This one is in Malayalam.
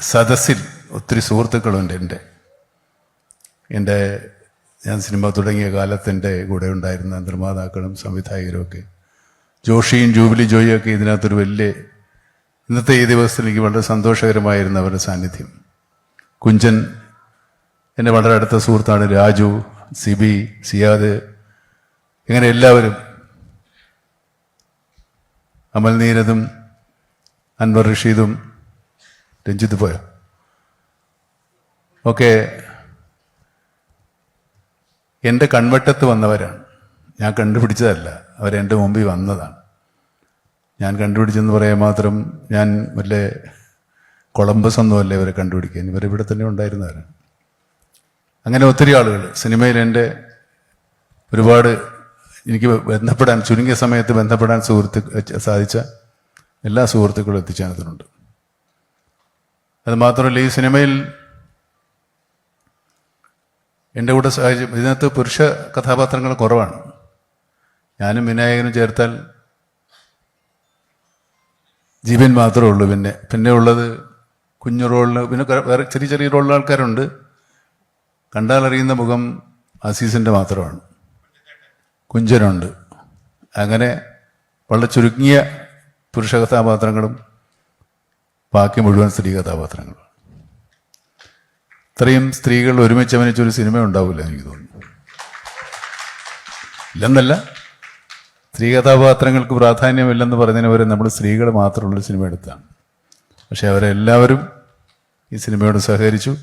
സദസ്സിൽ ഒത്തിരി സുഹൃത്തുക്കളുണ്ട് എന്റെ. എന്റെ ഞാൻ സിനിമ തുടങ്ങിയ കാലത്തിന്റെ കൂടെ ഉണ്ടായിരുന്ന നിർമ്മാതാക്കളും സംവിധായകരും ഒക്കെ. ജോഷിയും ജൂബിലി ജോയിയും ഒക്കെ ഇതിനകത്തൊരു വലിയ ഇന്നത്തെ ഈ ദിവസത്തിൽ എനിക്ക് വളരെ സന്തോഷകരമായിരുന്നു അവരുടെ സാന്നിധ്യം. കുഞ്ചൻ എന്റെ വളരെ അടുത്ത സുഹൃത്താണ് രാജു സിബി സിയാദ് ഇങ്ങനെ എല്ലാവരും. അമൽ നീരദും അൻവർ റഷീദും രഞ്ജിത്ത് പോയോ? ഒക്കെ എന്റെ കൺവട്ടത്ത് വന്നവരാണ്. ഞാൻ കണ്ടുപിടിച്ചതല്ല. അവരെന്റെ മുമ്പിൽ വന്നതാണ്. ഞാൻ കണ്ടുപിടിച്ചെന്ന് പറയാൻ മാത്രം ഞാൻ വല്ല കൊളംബസ് ഒന്നുമല്ല ഇവരെ കണ്ടുപിടിക്കാൻ ഇവരിവിടെ തന്നെ ഉണ്ടായിരുന്നവരാണ്. അങ്ങനെ ഒത്തിരി ആളുകൾ. സിനിമയിൽ എന്റെ ഒരുപാട് എനിക്ക് ബന്ധപ്പെടാൻ ചുരുങ്ങിയ സമയത്ത് ബന്ധപ്പെടാൻ സുഹൃത്തു സാധിച്ച എല്ലാ സുഹൃത്തുക്കളും എത്തിച്ചേർന്നിട്ടുണ്ട്. അത് മാത്രമല്ല ഈ സിനിമയിൽ എന്റെ കൂടെ സാഹചര്യം ഇതിനകത്ത് പുരുഷ കഥാപാത്രങ്ങൾ കുറവാണ്. ഞാനും വിനായകനും ചേർത്താൽ ജീവൻ മാത്രമേ ഉള്ളൂ പിന്നെ. പിന്നെ ഉള്ളത് കുഞ്ഞു റോളിന് പിന്നെ വേറെ ചെറിയ ചെറിയ റോളിൽ ആൾക്കാരുണ്ട്. കണ്ടാൽ അറിയുന്ന മുഖം അസീസിന്റെ മാത്രമാണ്. കുഞ്ചനുണ്ട്. അങ്ങനെ വളരെ ചുരുങ്ങിയ പുരുഷ കഥാപാത്രങ്ങളും ബാക്കി മുഴുവൻ സ്ത്രീ കഥാപാത്രങ്ങളാണ്. ഇത്രയും സ്ത്രീകൾ ഒരുമിച്ച് അഭിനയിച്ചൊരു സിനിമ ഉണ്ടാവില്ല എനിക്ക് തോന്നുന്നു. ഇല്ലെന്നല്ല സ്ത്രീ കഥാപാത്രങ്ങൾക്ക് പ്രാധാന്യമില്ലെന്ന് പറഞ്ഞതിന് വരെ നമ്മൾ സ്ത്രീകൾ മാത്രമുള്ള സിനിമ എടുത്താണ്. പക്ഷെ അവരെല്ലാവരും ഈ സിനിമയോട് സഹകരിച്ചു.